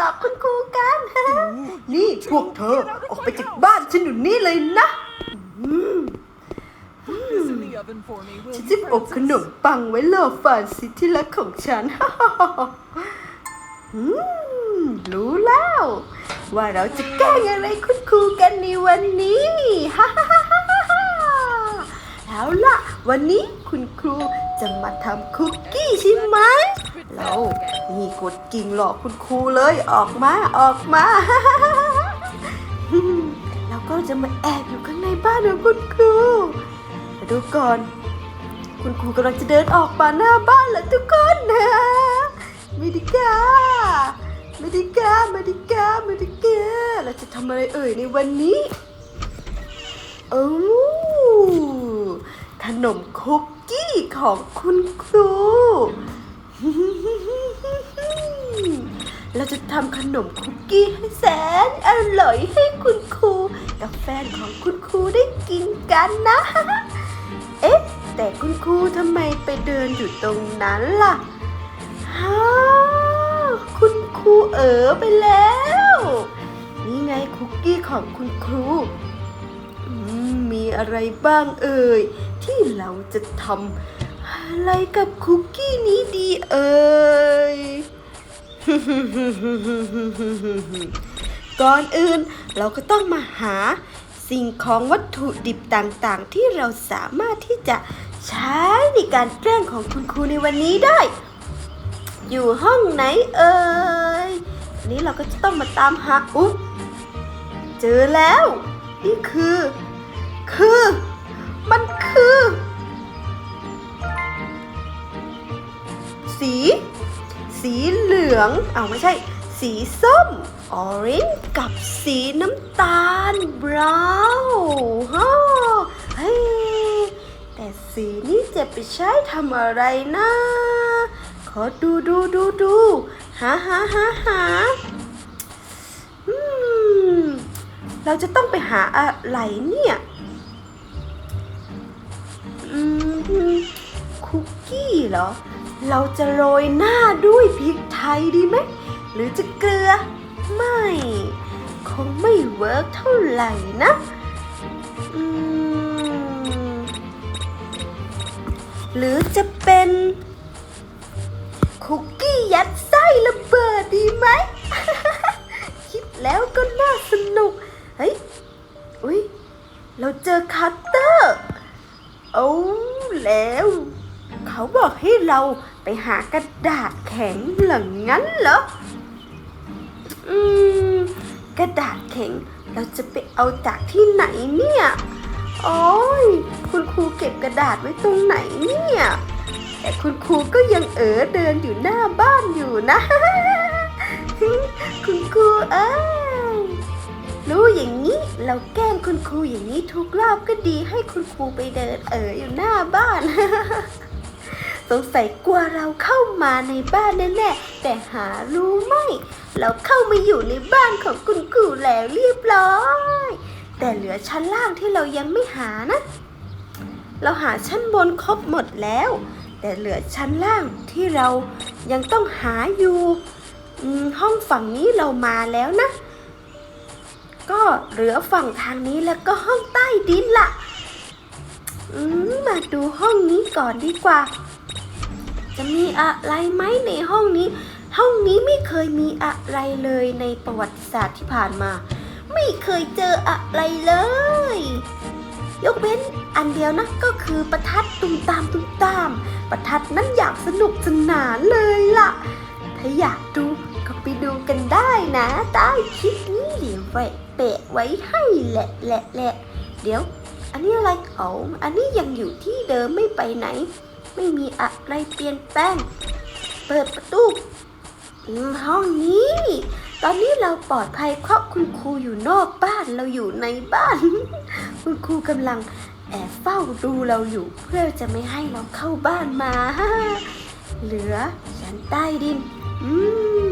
ลอกคุณครูกัน นี่พวกเธอออกไปจากบ้านฉันอยู่นี่เลยนะอืมฉันจะอบขนมปังไว้รอฝันสิที่รักของฉัน อืมรู้แล้ว ว่าเราจะแกล้งอะไรคุณครูกันในวันนี้เอาล่ะ วันนี้คุณครูจะมาทำคุกกี้ใช่ไหม เรานี่กดกิ่งหลอกคุณครูเลยออกมาออกมาเราก็จะมาแอบอยู่ข้างในบ้านของคุณครูมาดูก่อน คุณครูกำลังจะเดินออกมาหน้าบ้านแล้วทุกคนนะมิดิกามิดิกามิดิกามิดิกาเราจะทำอะไรเอ่ยในวันนี้โอ้ขนมคุกกี้ของคุณครู เราจะทำขนมคุกกี้ให้แสนอร่อยให้คุณครูกับแฟนของคุณครูได้กินกันนะ เอ๊ะ แต่คุณครูทำไมไปเดินอยู่ตรงนั้นล่ะฮ่าคุณครูเอ๋อไปแล้ว นี่ไงคุกกี้ของคุณครูมีอะไรบ้างเอ่ยที่เราจะทำ อะไรกับคุกกี้นี้ดีเอ่ย ก่อนอื่นเราก็ต้องมาหาสิ่งของวัตถุดิบต่างๆ ที่เราสามารถที่จะใช้ในการแกล้งของคุณครูในวันนี้ได้ อยู่ห้องไหนเอ่ยอันนี้เราก็จะต้องมาตามหาอุ๊ยเจอแล้ว นี่คือ คือ มันคือ สี สีเหลืองเอาไม่ใช่ สีส้มออเรนจ์กับสีน้ำตาลบราวน์ฮะเฮ้ยแต่สีนี้จะไปใช้ทำอะไรนะ ขอดูดูดูดูหาหาหาหาอืมเราจะต้องไปหาอะไรเนี่ยอืมคุกกี้เหรอ เราจะโรยหน้าด้วยพริกไทยดีไหม หรือจะเกลือ ไม่ คงไม่เวิร์กเท่าไหร่นะหรือจะเป็น คุกกี้ยัดไส้ระเบิดดีไหม คิดแล้วก็น่าสนุก เฮ้ย อุ้ย เราเจอคัตเตอร์ เอาแล้ว เขาบอกให้เรา ไปหากระดาษแข็งหลังงั้นเหรอ อืม กระดาษแข็งเราจะไปเอาจากที่ไหนเนี่ย โอ้ย คุณครูเก็บกระดาษไว้ตรงไหนเนี่ย แต่คุณครูก็ยังเอ๋อเดินอยู่หน้าบ้านอยู่นะ คุณครูเอ้ย รู้อย่างนี้เราแกล้งคุณครูอย่างนี้ทุกรอบก็ดีให้คุณครูไปเดินเอออยู่หน้าบ้านสงสัย กลัวเราเข้ามาในบ้านแน่ๆแต่หารู้ไหมเราเข้ามาอยู่ในบ้านของคุณครูแล้วเรียบร้อย แต่เหลือชั้นล่างที่เรายังไม่หานะ เราหาชั้นบนครบหมดแล้ว แต่เหลือชั้นล่างที่เรายังต้องหาอยู่ห้องฝั่งนี้เรามาแล้วนะ ก็เหลือฝั่งทางนี้แล้วก็ห้องใต้ดินล่ะมมาดูห้องนี้ก่อนดีกว่า จะมีอะไรไหมในห้องนี้ ห้องนี้ไม่เคยมีอะไรเลยในประวัติศาสตร์ที่ผ่านมา ไม่เคยเจออะไรเลย ยกเว้นอันเดียวนะก็คือประทัดตุ้มตามตุ้มตาม ประทัดนั้นอยากสนุกสนานเลยล่ะ ถ้าอยากดูก็ไปดูกันได้นะใต้คลิปนี้เดี๋ยวไว้แปะไว้ให้แหละแหละแหละเดี๋ยว อันนี้อะไรเอาอันนี้ยังอยู่ที่เดิมไม่ไปไหน ไม่มีอะไรเปลี่ยนแปลง เปิดประตูห้องนี้ ตอนนี้เราปลอดภัยเพราะคุณครูอยู่นอกบ้านเราอยู่ในบ้าน คุณครูกำลังแอบเฝ้าดูเราอยู่ เพื่อจะไม่ให้เราเข้าบ้านมา เหลือชั้นใต้ดิน อืม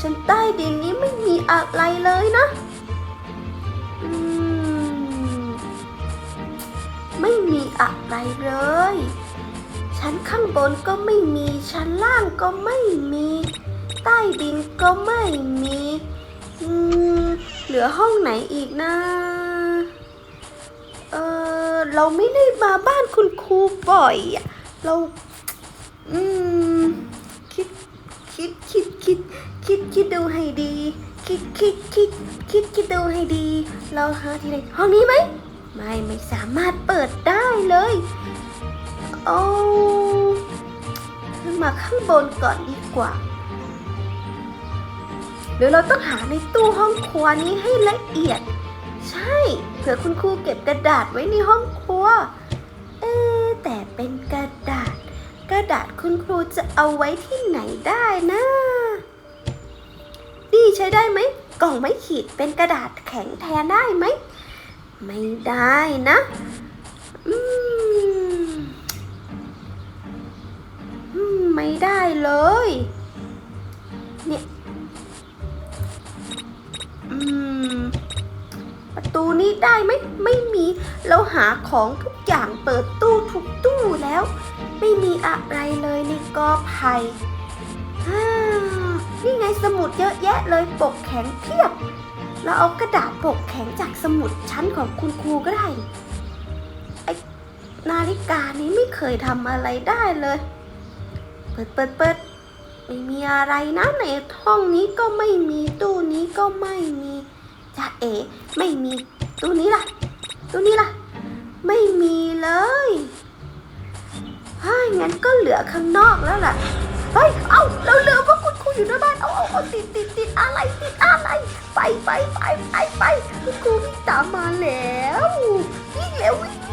ชั้นใต้ดินนี้ไม่มีอะไรเลยนะอืมไม่มีอะไรเลย ชั้นข้างบนก็ไม่มี ชั้นล่างก็ไม่มี ใต้ดินก็ไม่มีอืมเหลือห้องไหนอีกนะ เออเราไม่ได้มาบ้านคุณครูบ่อยอะเรา อืม คิด คิด คิด คิด คิด คิดดูให้ดี คิด คิด คิด คิด คิดดูให้ดี เราหาที่ไหนห้องนี้ไหม ไม่ ไม่สามารถเปิดได้เลย เอามาข้างบนก่อนดีกว่า เดี๋ยวเราต้องหาในตู้ห้องครัวนี้ให้ละเอียด ใช่เผื่อคุณครูเก็บกระดาษไว้ในห้องครัว เอ๊แต่เป็นกระดาษ กระดาษคุณครูจะเอาไว้ที่ไหนได้นะนี่ใช้ได้ไหมกล่องไม้ขีดเป็นกระดาษแข็งแทนได้ไหม ไม่ได้นะ เลยเนี่ยอืมประตูนี้ได้ไหมไม่มี เราหาของทุกอย่างเปิดตู้ทุกตู้แล้ว ไม่มีอะไรเลยในกอไผ่นี่ไงสมุดเยอะแยะเลยปกแข็งเพียบ เราเอากระดาษปกแข็งจากสมุดชั้นของคุณครูก็ได้ไอนาฬิกานี้ไม่เคยทำอะไรได้เลย ปิดเปิดเปิดไม่มีอะไรนะในห้องนี้ก็ไม่มีตู้นี้ก็ไม่มีจ้าเอ๋ไม่มีตู้นี้ล่ะตู้นี้ล่ะ ไม่มีเลยฮ้ยงั้นก็เหลือข้างนอกแล้วล่ะเฮ้ยเอาเราลืมว่าคุณครูอยู่หน้าบ้านเอาเอาเอาติดติดติดอะไรติดอะไร ไปไปไปไปไปคุณครูวิ่งตามมาแล้ววิ่งเร็ววิ่ง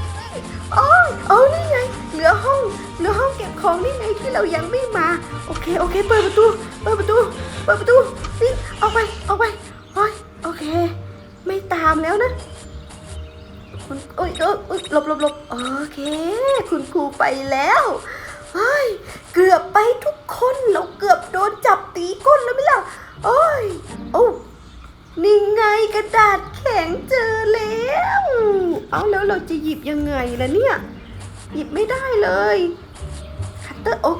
โอ้ยเอานี่ไง เหลือห้อง เหลือห้องเก็บของนี่ไงที่เรายังไม่มา โอเค โอเค เปิดประตู เปิดประตู เปิดประตูวิ่งออกไป ออกไปโอ้ยโอเค ไม่ตามแล้วนะ คุณโอ้ยเอยเอยหลบหลบหลบโอเค คุณครูไปแล้วเฮ้ย เกือบไปทุกคน เราเกือบโดนจับตีก้น กระดาษแข็งเจอแล้ว เอาแล้วเราจะหยิบยังไงล่ะเนี่ย หยิบไม่ได้เลยคัตเตอร์โอ้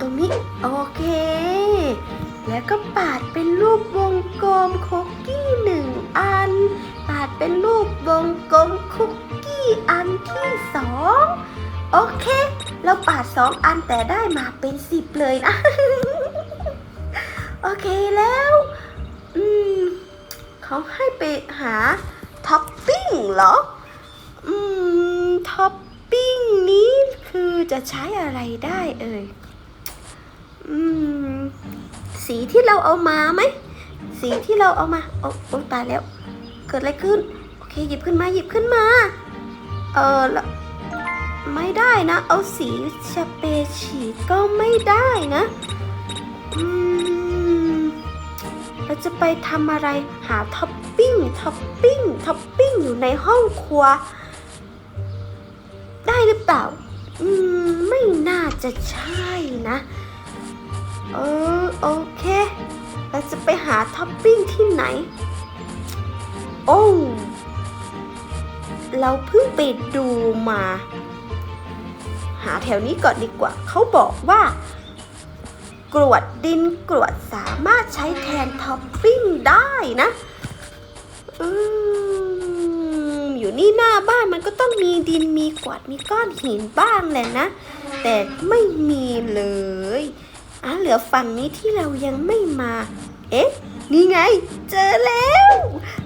ตรงนี้โอเค แล้วก็ปาดเป็นรูปวงกลมคุกกี้หนึ่งอัน ปาดเป็นรูปวงกลมคุกกี้อันที่สองโอเค เราปาดสองอันแต่ได้มาเป็นสิบเลยนะ โอเคแล้ว เขาให้ไปหาท็อปปิ้งเหรอ อืม ท็อปปิ้งนี้คือจะใช้อะไรได้เอ่ย อืม สีที่เราเอามาไหม สีที่เราเอามาโอ้โอ้ตายแล้ว เกิดอะไรขึ้น โอเค หยิบขึ้นมา หยิบขึ้นมา เออไม่ได้นะ เอาสีสเปรย์ฉีก็ไม่ได้นะ เราจะไปทำอะไรหาท็อปปิ้งท็อปปิ้งท็อปปิ้งอยู่ในห้องครัว ได้หรือเปล่า อืม ไม่น่าจะใช่นะ เออโอเค เราจะไปหาท็อปปิ้งที่ไหน โอ้เราเพิ่งไปดูมา หาแถวนี้ก่อนดีกว่า เขาบอกว่า กรวดดินกรวดสามารถใช้แทนท็อปปิ้งได้นะอืมอยู่นี่หน้าบ้านมันก็ต้องมีดินมีกรวดมีก้อนหินบ้างแหละนะ แต่ไม่มีเลยอะเหลือฝั่งนี้ที่เรายังไม่มา เอ๊ะ นี่ไง เจอแล้ว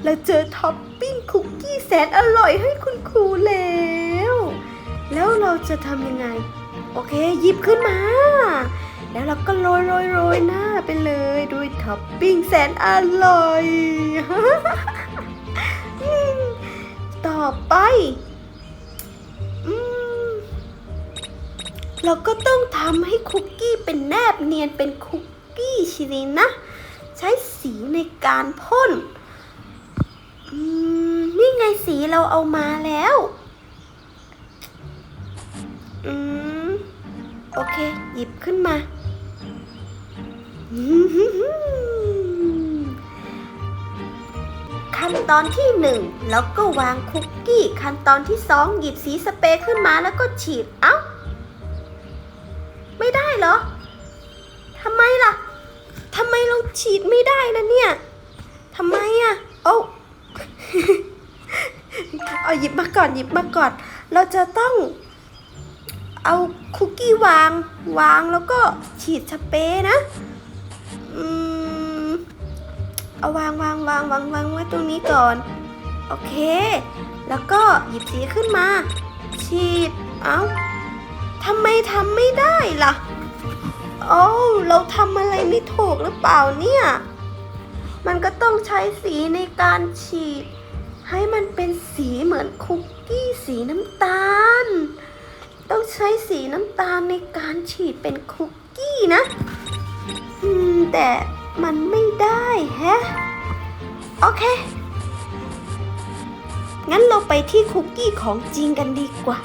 เราเจอท็อปปิ้งคุกกี้แสนอร่อยให้คุณครูแล้ว แล้วเราจะทำยังไง โอเคหยิบขึ้นมา แล้วเราก็โรยโรยโรยหน้าไปเลยด้วยท็อปปิ้งแสนอร่อย ต่อไปเราก็ต้องทำให้คุกกี้เป็นแนบเนียนเป็นคุกกี้ชิลินนะใช้สีในการพ่นนี่ไงสีเราเอามาแล้วอืมโอเค หยิบขึ้นมา ขั้นตอนที่หนึ่งแล้วก็วางคุกกี้ ขั้นตอนที่สองหยิบสีสเปรย์ขึ้นมาแล้วก็ฉีด เอ้า ไม่ได้เหรอทำไมล่ะทำไมเราฉีดไม่ได้นะเนี่ยทำไมอะโอ้เอาหยิบมาก่อนหยิบมาก่อน เราจะต้อง เอาคุกกี้วาง วางแล้วก็ฉีดสเปรย์นะ อืมเอาวางวางวางวางวางไว้ตรงนี้ก่อน โอเค แล้วก็หยิบสีขึ้นมา ฉีด เอาทำไมทำไม่ได้ล่ะ โอ้เราทำอะไรไม่ถูกหรือเปล่าเนี่ย มันก็ต้องใช้สีในการฉีด ให้มันเป็นสีเหมือนคุกกี้สีน้ำตาล ต้องใช้สีน้ำตาลในการฉีดเป็นคุกกี้นะ แต่มันไม่ได้แฮะ โอเค งั้นเราไปที่คุกกี้ของจริงกันดีกว่า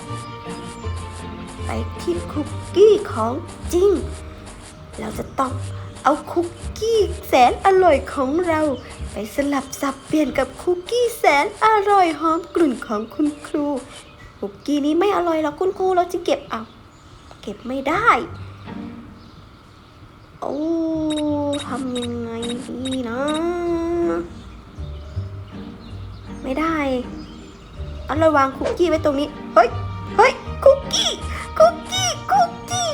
ไปที่คุกกี้ของจริง เราจะต้องเอาคุกกี้แสนอร่อยของเรา ไปสลับสับเปลี่ยนกับคุกกี้แสนอร่อยหอมกลุ่นของคุณครู คุกกี้นี้ไม่อร่อยหรอกคุณครูเราจะเก็บเอา เก็บไม่ได้ โอ้ทำยังไงดีนะ ไม่ได้เอาเราวางคุกกี้ไว้ตรงนี้ เฮ้ย เฮ้ย คุกกี้ คุกกี้ คุกกี้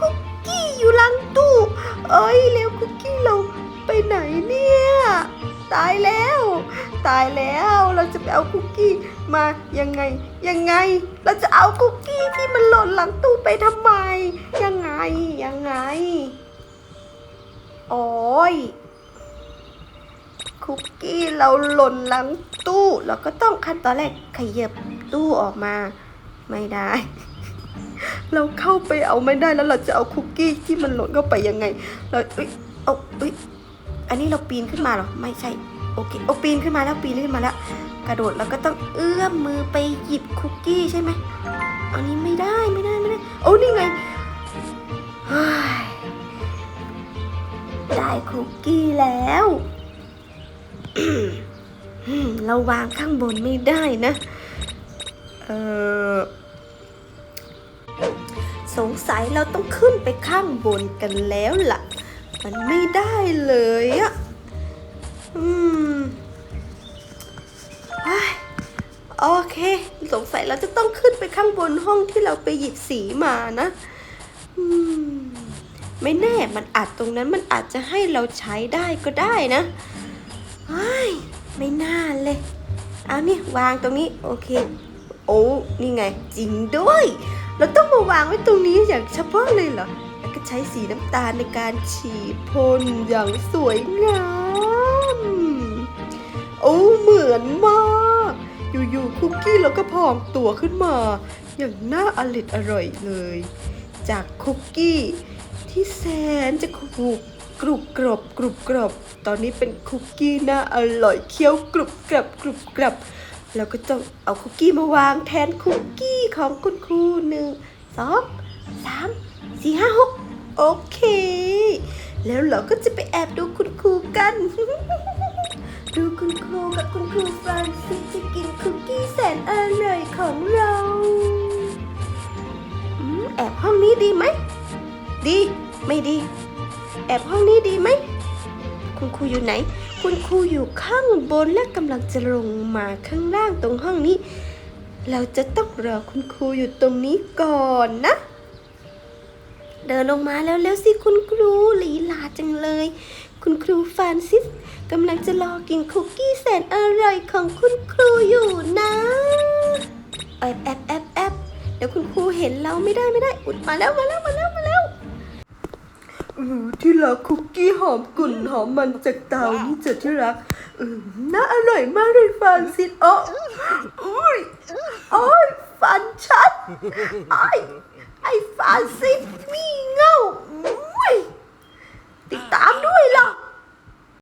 คุกกี้อยู่หลังตู้เอ้ยเร็วคุกกี้เราไปไหนเนี่ย ตายแล้ว ตายแล้ว เราจะไปเอาคุกกี้มายังไง ยังไง เราจะเอาคุกกี้ที่มันหล่นหลังตู้ไปทำไม ยังไง ยังไง โอ้ยคุกกี้เราหล่นหลังตู้เราก็ต้องขั้นตอนแรกขยับตู้ออกมา ไม่ได้ เราเข้าไปเอาไม่ได้แล้วเราจะเอาคุกกี้ที่มันหล่นเข้าไปยังไง เราเอ้ยเอาเอ้ยอันนี้เราปีนขึ้นมาหรอไม่ใช่โอเคโอปีนขึ้นมาแล้วปีนขึ้นมาแล้ว กระโดดแล้วก็ต้องเอื้อมมือไปหยิบคุกกี้ใช่ไหมอันนี้ไม่ได้ไม่ได้ไม่ได้โอ้นี่ไงเฮ้ย ได้คุกกี้แล้วเราวางข้างบนไม่ได้นะ เออสงสัยเราต้องขึ้นไปข้างบนกันแล้วล่ะ มันไม่ได้เลยอะอืมโอเค สงสัยเราจะต้องขึ้นไปข้างบนห้องที่เราไปหยิบสีมานะ อืม ไม่แน่มันอาจตรงนั้นมันอาจจะให้เราใช้ได้ก็ได้นะเฮ้ยไม่น่าเลยเอานี่วางตรงนี้โอเค โอ้นี่ไง จริงด้วย เราต้องมาวางไว้ตรงนี้อย่างเฉพาะเลยเหรอแล้วก็ใช้สีน้ำตาลในการฉีดพ่นอย่างสวยงามโอ้เหมือนมาก อยู่ๆคุกกี้เราก็พองตัวขึ้นมา อย่างน่าอริดอร่อยเลย จากคุกกี้ ที่แสนจะกรุบกรุบกรอบกรุบกรอบตอนนี้เป็นคุกกี้น่าอร่อยเคี้ยวกรุบกรับกรุบกรับแล้วก็ต้องเอาคุกกี้มาวางแทนคุกกี้ของคุณครูหนึ่งสองสามสี่ห้าหกโอเค แล้วเราก็จะไปแอบดูคุณครูกัน ดูคุณครูกับคุณครูฟรานซิสจะกินคุกกี้แสนอร่อยของเรา แอบห้องนี้ดีไหม ดีไม่ดี แอบห้องนี้ดีไหม คุณครูอยู่ไหน คุณครูอยู่ข้างบนและกำลังจะลงมาข้างล่างตรงห้องนี้ เราจะต้องรอคุณครูอยู่ตรงนี้ก่อนนะ เดินลงมาแล้วเร็วสิคุณครูลีลาจังเลย คุณครูฟานซิสกำลังจะรอกินคุกกี้แสนอร่อยของคุณครูอยู่นะแอบแอบแอบแอบเดี๋ยวคุณครูเห็นเราไม่ได้ไม่ได้ อุดมาแล้วมาแล้วมาแล้วมาแล้ว อที่รักคุกกี้หอมกลุ่นหอมมันจากเตานี่จะที่รักน่าอร่อยมากเลยฟานซิสโอ้อุ้ยโอ้ยฟันชัดไอ้ไอ้ฟานซิสมีเงาอุ้ยติดตามด้วยล่ะ